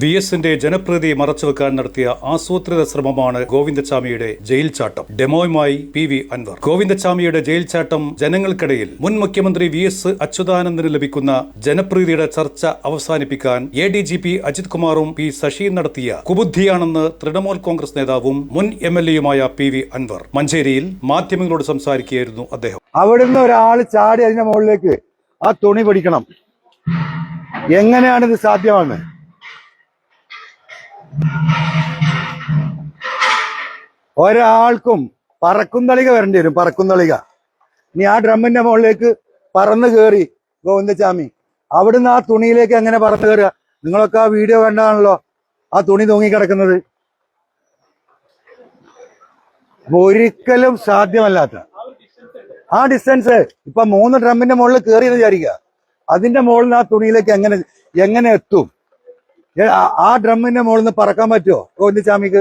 V എസിന്റെ ജനപ്രീതി മറച്ചുവെക്കാൻ നടത്തിയ ആസൂത്രിത ശ്രമമാണ് ഗോവിന്ദസ്വാമിയുടെ ജയിൽ ചാട്ടം ഡെമോയുമായി പി വി അൻവർ. ഗോവിന്ദസ്വാമിയുടെ ജയിൽ ചാട്ടം ജനങ്ങൾക്കിടയിൽ മുൻ മുഖ്യമന്ത്രി വി എസ് അച്യുതാനന്ദന് ലഭിക്കുന്ന ജനപ്രീതിയുടെ ചർച്ച അവസാനിപ്പിക്കാൻ A D G P Ajith കുമാറും പി ശശിയും നടത്തിയ കുബുദ്ധിയാണെന്ന് തൃണമൂൽ കോൺഗ്രസ് നേതാവും മുൻ എം എൽ എയുമായ പി വി അൻവർ. മഞ്ചേരിയിൽ മാധ്യമങ്ങളോട് സംസാരിക്കുകയായിരുന്നു അദ്ദേഹം. അവിടുന്ന് ഒരാൾ ചാടി അതിന്റെ മുകളിലേക്ക് ആ തുണി പിടിക്കണം. എങ്ങനെയാണ് ഇത് സാധ്യമാണ് ഒരാൾക്കും പറക്കുന്തളിക വരേണ്ടി വരും പറക്കുന്തളിക ഇനി ആ ഡ്രമ്മിന്റെ മുകളിലേക്ക് പറന്ന് കയറി ഗോവിന്ദസ്വാമി. അവിടുന്ന് ആ തുണിയിലേക്ക് എങ്ങനെ പറന്ന് കയറുക നിങ്ങളൊക്കെ ആ വീഡിയോ കണ്ടാണല്ലോ ആ തുണി തൂങ്ങിക്കിടക്കുന്നത്. കിടക്കുന്നത് ഒരിക്കലും സാധ്യമല്ലാത്ത. ആ ഡിസ്റ്റൻസ് ഇപ്പൊ മൂന്ന് ഡ്രമ്മിന്റെ മുകളിൽ കയറി എന്ന് വിചാരിക്കുക. അതിന്റെ മുകളിൽ ആ തുണിയിലേക്ക് എങ്ങനെ എങ്ങനെ എത്തും? ആ- ഡ്രമ്മിന്റെ മുകളിൽ നിന്ന് പറക്കാൻ പറ്റുമോ ഗോവിന്ദസ്വാമിക്ക്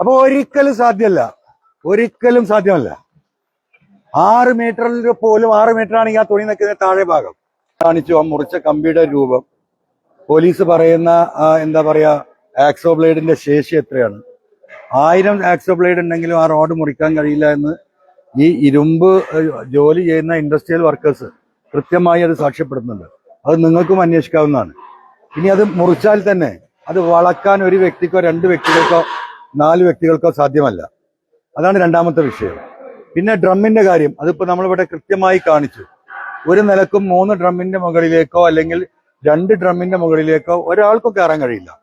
അപ്പൊ ഒരിക്കലും സാധ്യമല്ല. ഒരിക്കലും സാധ്യമല്ല. ആറ് മീറ്ററിൽ പോലും ആറ് മീറ്റർ ആണെങ്കിൽ ആ തുണി നിൽക്കുന്ന താഴെ ഭാഗം. കാണിച്ചു ആ മുറിച്ച കമ്പിയുടെ രൂപം. പോലീസ് പറയുന്ന എന്താ പറയാ ആക്സോ ബ്ലേഡിന്റെ ശേഷി എത്രയാണ്? ആയിരം ആക്സോ ബ്ലേഡ് ഉണ്ടെങ്കിലും ആ റോഡ് മുറിക്കാൻ കഴിയില്ല എന്ന് ഈ ഇരുമ്പ് ജോലി ചെയ്യുന്ന ഇൻഡസ്ട്രിയൽ വർക്കേഴ്സ് കൃത്യമായി അത് സാക്ഷ്യപ്പെടുന്നുണ്ട് അത് നിങ്ങൾക്കും അന്വേഷിക്കാവുന്നതാണ്. ഇനി അത് മുറിച്ചാൽ തന്നെ അത് വളക്കാൻ ഒരു വ്യക്തിക്കോ രണ്ട് വ്യക്തികൾക്കോ നാല് വ്യക്തികൾക്കോ സാധ്യമല്ല. അതാണ് രണ്ടാമത്തെ വിഷയം. പിന്നെ ഡ്രമ്മിന്റെ കാര്യം. അതിപ്പോ നമ്മളിവിടെ കൃത്യമായി കാണിച്ചു. ഒരു നിലക്കും മൂന്ന് ഡ്രമ്മിന്റെ മുകളിലേക്കോ അല്ലെങ്കിൽ രണ്ട് ഡ്രമ്മിന്റെ മുകളിലേക്കോ ഒരാൾക്കും കയറാൻ കഴിയില്ല.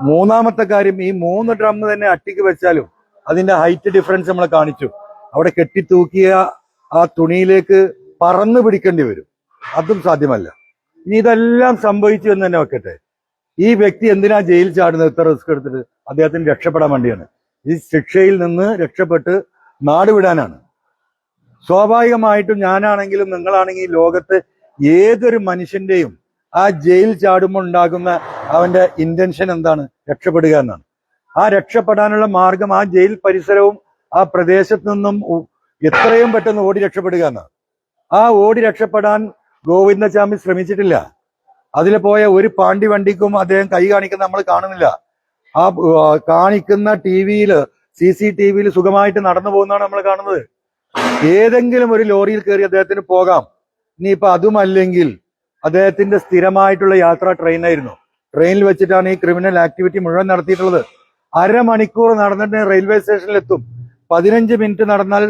മൂന്നാമത്തെ കാര്യം ഈ മൂന്ന് ഡ്രം തന്നെ അട്ടിക്ക് വെച്ചാലും അതിന്റെ ഹൈറ്റ് ഡിഫറൻസ് നമ്മൾ കാണിച്ചു. അവിടെ കെട്ടിത്തൂക്കിയ ആ തുണിയിലേക്ക് പറന്നു പിടിക്കേണ്ടി വരും. അതും സാധ്യമല്ല. ഇനി ഇതെല്ലാം സംഭവിച്ചു എന്ന് തന്നെ വെക്കട്ടെ. ഈ വ്യക്തി എന്തിനാ ജയിൽ ചാടുന്നത്? ഇത്ര റിസ്ക് എടുത്തിട്ട് അദ്ദേഹത്തിന് രക്ഷപ്പെടാൻ വേണ്ടിയാണ്. ഈ ശിക്ഷയിൽ നിന്ന് രക്ഷപ്പെട്ട് നാടുവിടാനാണ് സ്വാഭാവികമായിട്ടും ഞാനാണെങ്കിലും നിങ്ങളാണെങ്കിലും ലോകത്ത് ഏതൊരു മനുഷ്യന്റെയും ആ ജയിൽ ചാടുമ്പോൾ ഉണ്ടാകുന്ന അവന്റെ ഇന്റൻഷൻ എന്താണ്? രക്ഷപ്പെടുക എന്നാണ്. ആ രക്ഷപ്പെടാനുള്ള മാർഗം ആ ജയിൽ പരിസരവും ആ പ്രദേശത്തു നിന്നും എത്രയും പെട്ടെന്ന് ഓടി രക്ഷപ്പെടുക എന്നാണ്. ആ ഓടി രക്ഷപ്പെടാൻ ഗോവിന്ദസ്വാമി ശ്രമിച്ചിട്ടില്ല. അതിൽ പോയ ഒരു പാണ്ടി വണ്ടിക്കും അദ്ദേഹം കൈ കാണിക്കുന്ന നമ്മൾ കാണുന്നില്ല. ആ കാണിക്കുന്ന ടി വിയിൽ സി സി ടി വിയിൽ സുഖമായിട്ട് നടന്നു പോകുന്നതാണ് നമ്മൾ കാണുന്നത്. ഏതെങ്കിലും ഒരു ലോറിയിൽ കയറി അദ്ദേഹത്തിന് പോകാം. ഇനിയിപ്പോ അതുമല്ലെങ്കിൽ അദ്ദേഹത്തിന്റെ സ്ഥിരമായിട്ടുള്ള യാത്ര ട്രെയിനായിരുന്നു. ട്രെയിനിൽ വെച്ചിട്ടാണ് ഈ ക്രിമിനൽ ആക്ടിവിറ്റി മുഴുവൻ നടത്തിയിട്ടുള്ളത്. അരമണിക്കൂർ നടന്നിട്ട് റെയിൽവേ സ്റ്റേഷനിലെത്തും. പതിനഞ്ച് മിനിറ്റ് നടന്നാൽ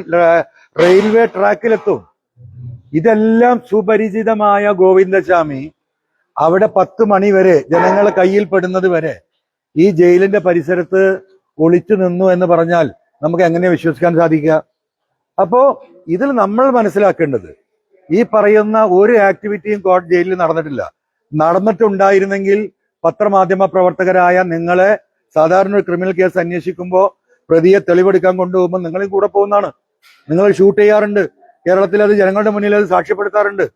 റെയിൽവേ ട്രാക്കിലെത്തും. ഇതെല്ലാം സുപരിചിതമായ ഗോവിന്ദസ്വാമി അവിടെ പത്ത് മണി വരെ ജനങ്ങളെ കയ്യിൽ പെടുന്നത് വരെ ഈ ജയിലിന്റെ പരിസരത്ത് ഒളിച്ചു നിന്നു എന്ന് പറഞ്ഞാൽ നമുക്ക് എങ്ങനെ വിശ്വസിക്കാൻ സാധിക്കുക? അപ്പോ ഇതിൽ നമ്മൾ മനസ്സിലാക്കേണ്ടത് ഈ പറയുന്ന ഒരു ആക്ടിവിറ്റിയും കോടതി ജയിലിൽ നടന്നിട്ടില്ല. നടന്നിട്ടുണ്ടായിരുന്നെങ്കിൽ പത്രമാധ്യമ പ്രവർത്തകരായ നിങ്ങളെ സാധാരണ ഒരു ക്രിമിനൽ കേസ് അന്വേഷിക്കുമ്പോൾ പ്രതിയെ തെളിവെടുക്കാൻ കൊണ്ടുപോകുമ്പോൾ നിങ്ങളെയും കൂടെ പോകുന്നതാണ്. നിങ്ങൾ ഷൂട്ട് ചെയ്യാറുണ്ട്. കേരളത്തിൽ അത് ജനങ്ങളുടെ മുന്നിൽ അത് സാക്ഷ്യപ്പെടുത്താറുണ്ട്.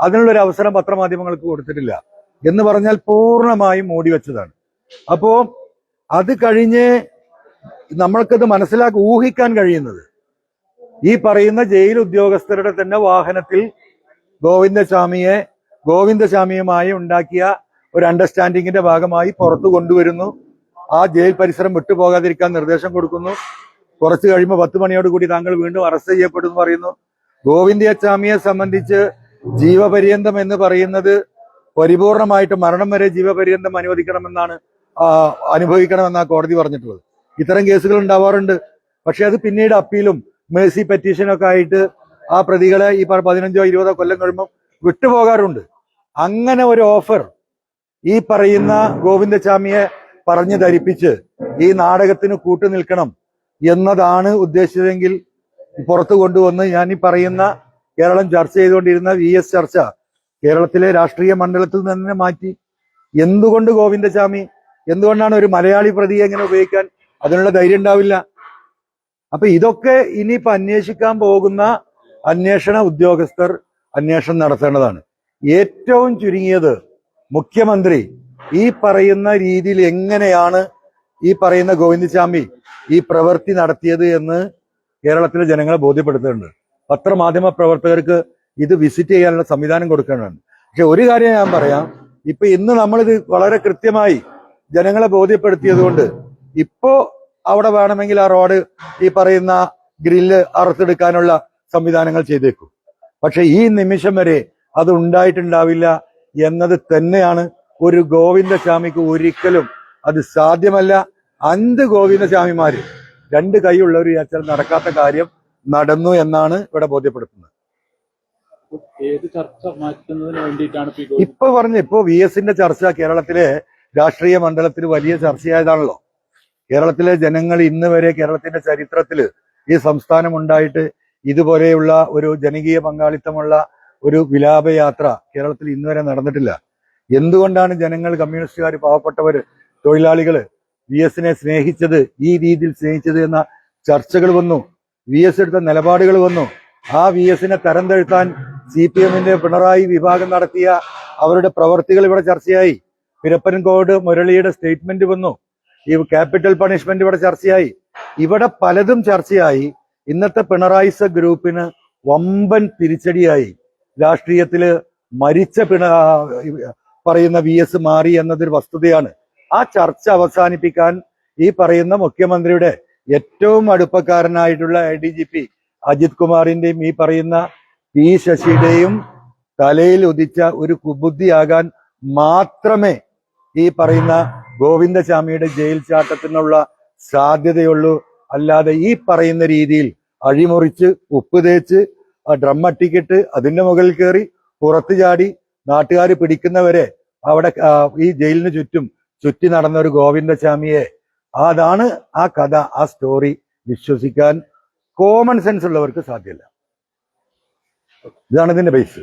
അതിനുള്ളൊരു അവസരം പത്രമാധ്യമങ്ങൾക്ക് കൊടുത്തിട്ടില്ല. എന്ന് പറഞ്ഞാൽ പൂർണമായും മൂടി വെച്ചതാണ്. അപ്പോ അത് കഴിഞ്ഞ് നമ്മൾക്കത് മനസ്സിലാക്കി ഊഹിക്കാൻ കഴിയുന്നത്. ഈ പറയുന്ന ജയിൽ ഉദ്യോഗസ്ഥരുടെ തന്നെ വാഹനത്തിൽ ഗോവിന്ദസ്വാമിയെ ഗോവിന്ദസ്വാമിയുമായി ഉണ്ടാക്കിയ ഒരു അണ്ടർസ്റ്റാൻഡിങ്ങിന്റെ ഭാഗമായി പുറത്തു കൊണ്ടുവരുന്നു. ആ ജയിൽ പരിസരം വിട്ടുപോകാതിരിക്കാൻ നിർദ്ദേശം കൊടുക്കുന്നു. കുറച്ചു കഴിയുമ്പോൾ പത്ത് മണിയോട് കൂടി താങ്കൾ വീണ്ടും അറസ്റ്റ് ചെയ്യപ്പെടുമെന്ന് പറയുന്നു. ഗോവിന്ദസ്വാമിയെ സംബന്ധിച്ച് ജീവപര്യന്തം എന്ന് പറയുന്നത് പരിപൂർണമായിട്ട് മരണം വരെ ജീവപര്യന്തം അനുവദിക്കണമെന്നാണ് ആ, കോടതി പറഞ്ഞിട്ടുള്ളത്. ഇത്തരം കേസുകൾ ഉണ്ടാവാറുണ്ട്. പക്ഷെ അത് പിന്നീട് അപ്പീലും മേഴ്സി പെറ്റീഷനൊക്കെ ആയിട്ട് ആ പ്രതികളെ ഈ പതിനഞ്ചോ ഇരുപതോ കൊല്ലം കഴിയുമ്പോൾ വിട്ടുപോകാറുണ്ട്. അങ്ങനെ ഒരു ഓഫർ ഈ പറയുന്ന ഗോവിന്ദസ്വാമിയെ പറഞ്ഞു ധരിപ്പിച്ച് ഈ നാടകത്തിന് കൂട്ടുനിൽക്കണം എന്നതാണ് ഉദ്ദേശിച്ചതെങ്കിൽ പുറത്തു കൊണ്ടുവന്ന് ഞാൻ ഈ പറയുന്ന കേരളം ചർച്ച ചെയ്തുകൊണ്ടിരുന്ന വി എസ് ചർച്ച കേരളത്തിലെ രാഷ്ട്രീയ മണ്ഡലത്തിൽ നിന്ന് തന്നെ മാറ്റി. എന്തുകൊണ്ട് ഗോവിന്ദസ്വാമി? എന്തുകൊണ്ടാണ് ഒരു മലയാളി പ്രതിയെ എങ്ങനെ ഉപയോഗിക്കാൻ അതിനുള്ള ധൈര്യം ഉണ്ടാവില്ല? അപ്പൊ ഇതൊക്കെ ഇനിയിപ്പോ അന്വേഷിക്കാൻ പോകുന്ന അന്വേഷണ ഉദ്യോഗസ്ഥർ അന്വേഷണം നടത്തേണ്ടതാണ്. ഏറ്റവും ചുരുങ്ങിയത് മുഖ്യമന്ത്രി ഈ പറയുന്ന രീതിയിൽ എങ്ങനെയാണ് ഈ പറയുന്ന ഗോവിന്ദസ്വാമി ഈ പ്രവൃത്തി നടത്തിയത് എന്ന് കേരളത്തിലെ ജനങ്ങളെ ബോധ്യപ്പെടുത്തുന്നുണ്ട്. പത്രമാധ്യമ പ്രവർത്തകർക്ക് ഇത് വിസിറ്റ് ചെയ്യാനുള്ള സംവിധാനം കൊടുക്കേണ്ടതാണ് പക്ഷെ ഒരു കാര്യം ഞാൻ പറയാം. ഇപ്പൊ ഇന്ന് നമ്മളിത് വളരെ കൃത്യമായി ജനങ്ങളെ ബോധ്യപ്പെടുത്തിയത് കൊണ്ട് ഇപ്പോ അവിടെ വേണമെങ്കിൽ ആ റോഡ് ഈ പറയുന്ന ഗ്രില്ല് അറുത്തെടുക്കാനുള്ള സംവിധാനങ്ങൾ ചെയ്തേക്കും. പക്ഷെ ഈ നിമിഷം വരെ അത് ഉണ്ടായിട്ടുണ്ടാവില്ല എന്നത് തന്നെയാണ് ഒരു ഗോവിന്ദസ്വാമിക്ക് ഒരിക്കലും അത് സാധ്യമല്ല. അഞ്ച് ഗോവിന്ദസ്വാമിമാര് രണ്ട് കൈ ഉള്ളവർ വിചാരിച്ചാൽ നടക്കാത്ത കാര്യം നടന്നു എന്നാണ് ഇവിടെ ബോധ്യപ്പെടുത്തുന്നത്. ഇപ്പൊ പറഞ്ഞു ഇപ്പോ ഇപ്പൊ വി എസിന്റെ ചർച്ച കേരളത്തിലെ രാഷ്ട്രീയ മണ്ഡലത്തിൽ വലിയ ചർച്ചയായതാണല്ലോ. കേരളത്തിലെ ജനങ്ങൾ ഇന്ന് വരെ കേരളത്തിന്റെ ചരിത്രത്തിൽ ഈ സംസ്ഥാനം ഉണ്ടായിട്ട് ഇതുപോലെയുള്ള ഒരു ജനകീയ പങ്കാളിത്തമുള്ള ഒരു വിലാപയാത്ര കേരളത്തിൽ ഇന്നുവരെ നടന്നിട്ടില്ല. എന്തുകൊണ്ടാണ് ജനങ്ങൾ കമ്മ്യൂണിസ്റ്റുകാർ പാവപ്പെട്ടവര് തൊഴിലാളികൾ വി എസിനെ സ്നേഹിച്ചത് ഈ രീതിയിൽ സ്നേഹിച്ചത് എന്ന ചർച്ചകൾ വന്നു. വി എസ് എടുത്ത നിലപാടുകൾ വന്നു. ആ വി എസിനെ തരം താഴ്ത്താൻ സി പി എമ്മിന്റെ പിണറായി വിഭാഗം നടത്തിയ അവരുടെ പ്രവർത്തികൾ ഇവിടെ ചർച്ചയായി. പിരപ്പൻകോട് മുരളിയുടെ സ്റ്റേറ്റ്മെന്റ് വന്നു. ഈ ക്യാപിറ്റൽ പണിഷ്മെന്റ് ഇവിടെ ചർച്ചയായി. ഇവിടെ പലതും ചർച്ചയായി. ഇന്നത്തെ പിണറായിസ ഗ്രൂപ്പിന് വമ്പൻ തിരിച്ചടിയായി രാഷ്ട്രീയത്തിൽ മരിച്ച പിണ പറയുന്ന വി എസ് മാറി എന്നതൊരു വസ്തുതയാണ്. ആ ചർച്ച അവസാനിപ്പിക്കാൻ ഈ പറയുന്ന മുഖ്യമന്ത്രിയുടെ ഏറ്റവും അടുപ്പക്കാരനായിട്ടുള്ള A D G P Ajith കുമാറിന്റെയും ഈ പറയുന്ന പി ശശിയുടെയും തലയിൽ ഉദിച്ച ഒരു കുബുദ്ധിയാകാൻ മാത്രമേ ഈ പറയുന്ന ഗോവിന്ദസ്വാമിയുടെ ജയിൽ ചാട്ടത്തിനുള്ള സാധ്യതയുള്ളൂ. അല്ലാതെ ഈ പറയുന്ന രീതിയിൽ അഴിമുറിച്ച് ഉപ്പ് തേച്ച് ആ അതിന്റെ മുകളിൽ കയറി പുറത്തു ചാടി നാട്ടുകാർ പിടിക്കുന്നവരെ അവിടെ ഈ ജയിലിന് ചുറ്റും ചുറ്റി നടന്ന ഒരു ഗോവിന്ദസ്വാമിയെ അതാണ് ആ കഥ ആ സ്റ്റോറി വിശ്വസിക്കാൻ കോമൺ സെൻസ് ഉള്ളവർക്ക് സാധ്യമല്ല. ഇതാണ് ഇതിന്റെ ബേസ്